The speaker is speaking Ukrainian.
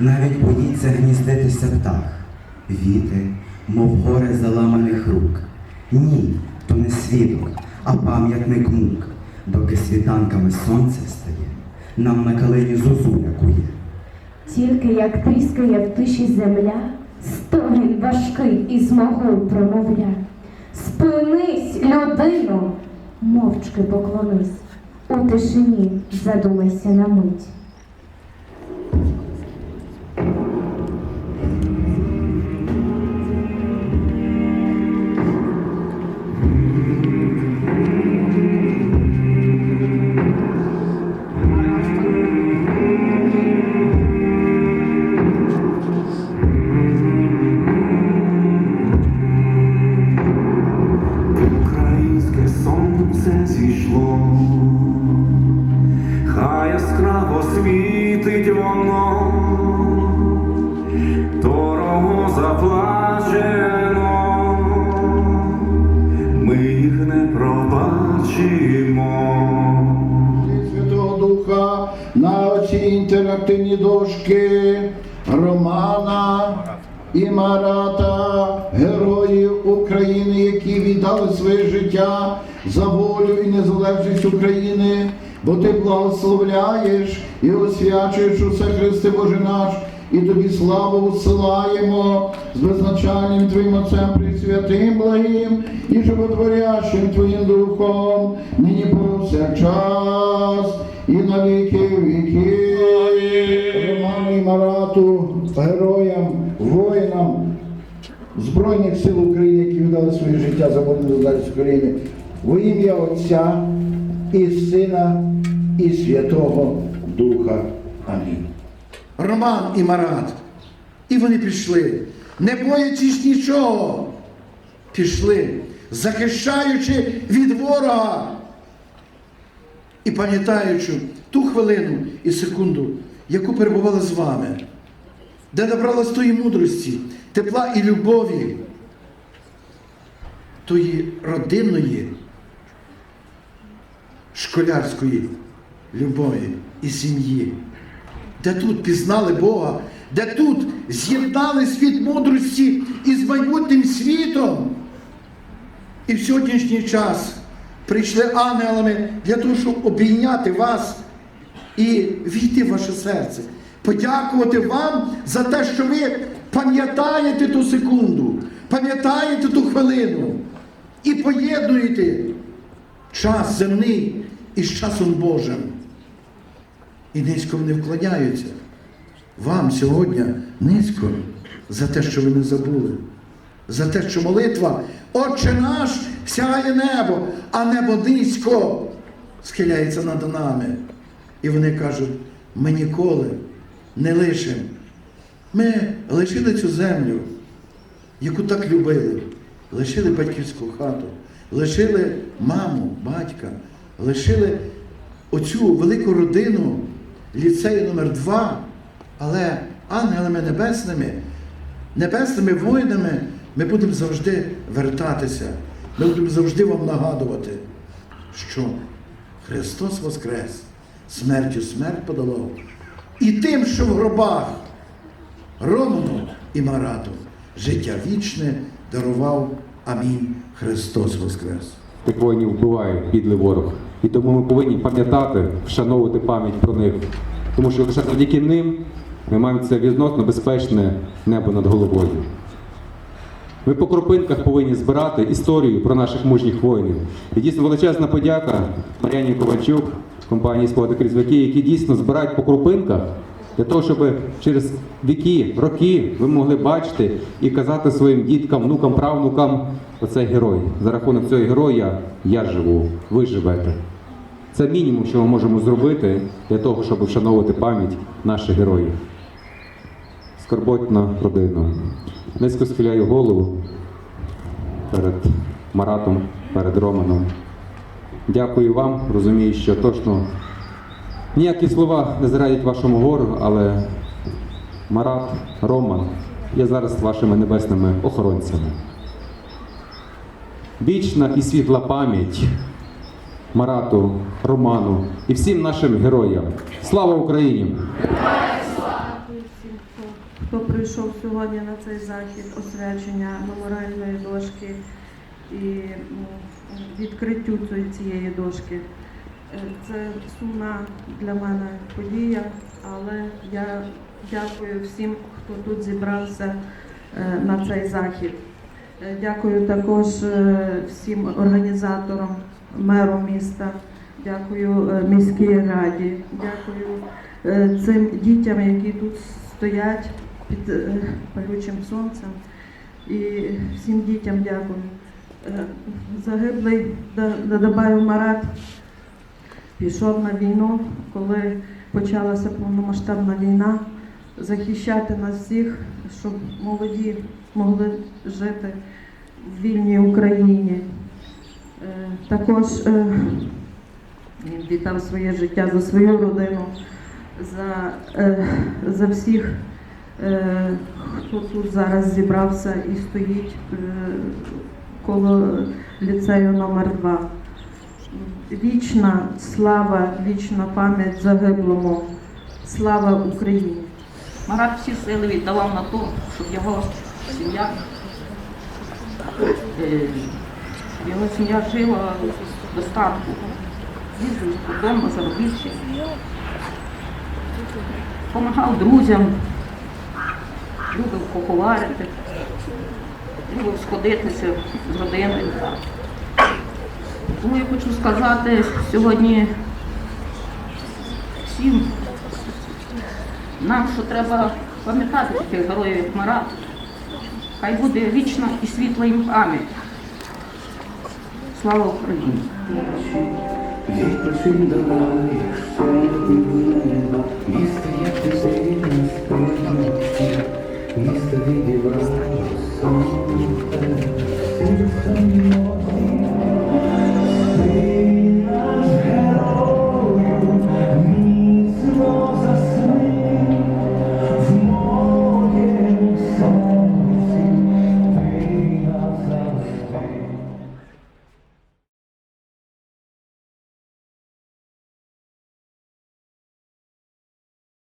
навіть боїться гніздитися птах. Віти, мов горе заламаних рук. Ні, то не свідок, а пам'ятник мук. Доки світанками сонце встає, нам на калині зозуля кує. Тільки як тріскає в тиші земля, стогін важкий із могил промовля. Спинись, людино, мовчки поклонись, у тишині задумайся на мить. Пробачимо. Святого Духа на оці інтерактивні дошки Романа і Марата, героїв України, які віддали своє життя за волю і незалежність України, бо ти благословляєш і освячуєш усе Христе Боже наш, і тобі славу всилаємо з безначальним Твоїм Отцем Пресвятим благим і животворящим Твоїм Духом, нині повсякчас і на віки віки. Роману і Марату, героям, воїнам Збройних сил України, які віддали своє життя за волю незалежність України, во ім'я Отця і Сина і Святого Духа. Амінь. Роман і Марат. І вони пішли, не боячись нічого. Пішли, захищаючи від ворога і пам'ятаючи ту хвилину і секунду, яку перебували з вами, де набралась тої мудрості, тепла і любові, тої родинної, школярської любові і сім'ї, де тут пізнали Бога, де тут з'єднали світ мудрості із майбутнім світом. І в сьогоднішній час прийшли ангелами для того, щоб обійняти вас і війти в ваше серце, подякувати вам за те, що ви пам'ятаєте ту секунду, пам'ятаєте ту хвилину і поєднуєте час земний із часом Божим. І низько вони вклоняються. Вам сьогодні низько за те, що ви не забули, за те, що молитва, Отче наш, сягає небо, а небо низько схиляється над нами. І вони кажуть, ми ніколи не лишимо. Ми лишили цю землю, яку так любили, лишили батьківську хату, лишили маму, батька, лишили оцю велику родину ліцею номер 2 але ангелами небесними, небесними воїнами ми будемо завжди вертатися. Ми будемо завжди вам нагадувати, що Христос Воскрес, смертю смерть подолав. І тим, що в гробах Роману і Марату життя вічне дарував. Амінь. Христос Воскрес! Тих воїнів вбиває підлий ворог. І тому ми повинні пам'ятати, вшановувати пам'ять про них. Тому що лише завдяки ним ми маємо це відносно безпечне небо над головою. Ми по кропинках повинні збирати історію про наших мужніх воїнів. І дійсно величезна подяка Мар'яні Ковальчук, компанії «Спогади крізь віки», які дійсно збирають по кропинках для того, щоб через віки, роки ви могли бачити і казати своїм діткам, внукам, правнукам, оцей герой. За рахунок цього героя я живу, ви живете. Це мінімум, що ми можемо зробити для того, щоб вшановувати пам'ять наших героїв. Скорботна родина. Низько схиляю голову перед Маратом, перед Романом. Дякую вам. Розумію, що точно ніякі слова не зарадять вашому гору, але Марат, Роман є зараз вашими небесними охоронцями. Вічна і світла пам'ять Марату, Роману і всім нашим героям. Слава Україні! хто прийшов сьогодні на цей захід освячення меморіальної дошки і відкриттю цієї- дошки. Е, Це сумна для мене подія, але я дякую всім, хто тут зібрався е, на цей захід. Е, Дякую також всім організаторам, меру міста, дякую е, міській раді, дякую е, цим дітям, які тут стоять під е, палючим сонцем. І всім дітям дякую. Загиблий Да- Дадабаєв Марат пішов на війну, коли почалася повномасштабна війна, захищати нас всіх, щоб молоді могли жити в вільній Україні. Е, Також е, він віддав своє життя за свою родину, за, е, за всіх, хто тут зараз зібрався і стоїть коло ліцею номер 2 Вічна слава, вічна пам'ять загиблому. Слава Україні! Марат всі сили віддавав на те, щоб його сім'я, його сім'я жила в достатку. Їздив додому, заробивши. Помагав друзям, любив куховарити, любив сходитися з родиною. Тому я хочу сказати сьогодні всім нам, що треба пам'ятати таких героїв, як Марат. Хай буде вічна і світла їм пам'ять. Слава Україні! Вітер цим давали, сотні були, місто як ти зрівна сподівається, місто відівало сонце, серце модне.